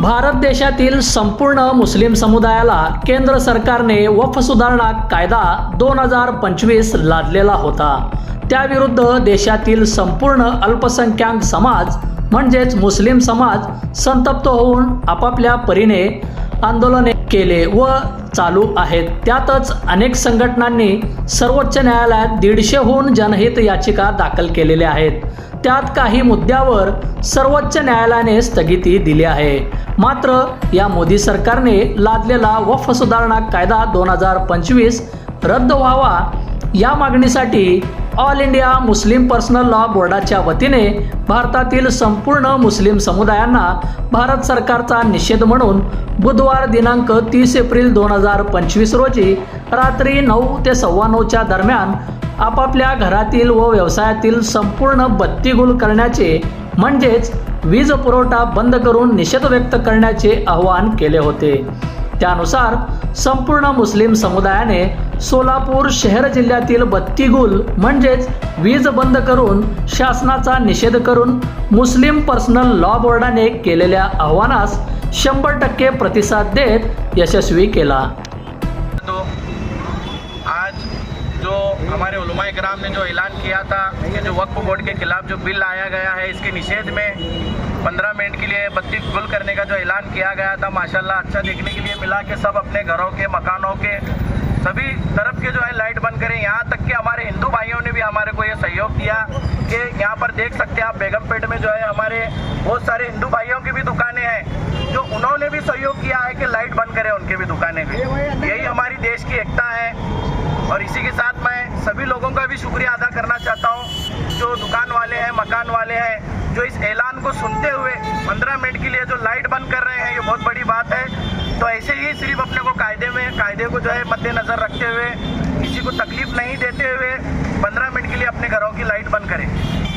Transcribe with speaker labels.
Speaker 1: भारत देशातील संपूर्ण मुस्लिम समुदायाला केंद्र सरकारने वफ सुधारणा कायदा दोन हजार पंचवीस लादलेला होता. त्याविरुद्ध देशातील संपूर्ण अल्पसंख्याक समाज म्हणजेच मुस्लिम समाज संतप्त होऊन आपापल्या परीने आंदोलने केले व चालू आहेत. त्यातच अनेक संघटनांनी सर्वोच्च न्यायालयात दीडशेहून जनहित याचिका दाखल केलेल्या आहेत. त्यात काही मुद्द्यावर सर्वोच्च न्यायालयाने स्थगिती दिली आहे. मात्र या मोदी सरकारने लादलेला वफ सुधारणा कायदा दोन हजार पंचवीस रद्द व्हावा या मागणीसाठी all India Muslim personal law बोर्डाच्या वतीने भारतातील संपूर्ण मुस्लिम समुदायांना भारत सरकारचा निषेध म्हणून बुधवार दिनांक तीस एप्रिल दोन हजार पंचवीस रोजी रात्री नऊ ते सव्वा नऊच्या दरम्यान आपापल्या घरातील व व्यवसायातील संपूर्ण बत्ती गुल करण्याचे म्हणजेच वीज पुरवठा बंद करून निषेध व्यक्त करण्याचे आवाहन केले होते. त्यानुसार संपूर्ण मुस्लिम समुदायाने सोलापूर शहर जिल्ह्यातील बत्तीगुल म्हणजेच वीज बंद करून शासनाचा निषेध करून मुस्लिम पर्सनल लॉ बोर्डाने केलेल्या आव्हानास शंभर टक्के प्रतिसाद देत यशस्वी केला.
Speaker 2: हमारे कराम ने जो ऐलान किया था कि जो वक्फ बोर्ड के खिलाफ जो बिल लाया गया है, इसके निषेध में पंद्रह मिनट के लिए बत्ती गुल करने का जो ऐलान किया गया था, माशाल्लाह अच्छा देखने के लिए मिला कि सब अपने घरों के, मकानों के, सभी तरफ़ के जो है लाइट बंद करें। यहाँ तक कि हमारे हिंदू भाइयों ने भी हमारे को ये सहयोग दिया कि यहाँ पर देख सकते हैं आप, बेगमपेट में जो है हमारे बहुत सारे हिंदू भाइयों की भी दुकानें हैं, जो उन्होंने भी सहयोग किया है कि लाइट बंद करें उनके भी दुकानें भी। यही हमारी देश की एकता है। और इसी के साथ मैं सभी लोगों का भी शुक्रिया अदा करना चाहता हूँ, जो दुकान वाले हैं, मकान वाले हैं, जो इस ऐलान को सुनते हुए 15 मिनट के लिए जो लाइट बंद कर रहे हैं, ये बहुत बड़ी बात है। तो ऐसे ही सिर्फ़ अपने को कायदे में, कायदे को जो है मद्देनज़र रखते हुए, किसी को तकलीफ़ नहीं देते हुए 15 मिनट के लिए अपने घरों की लाइट बंद करें।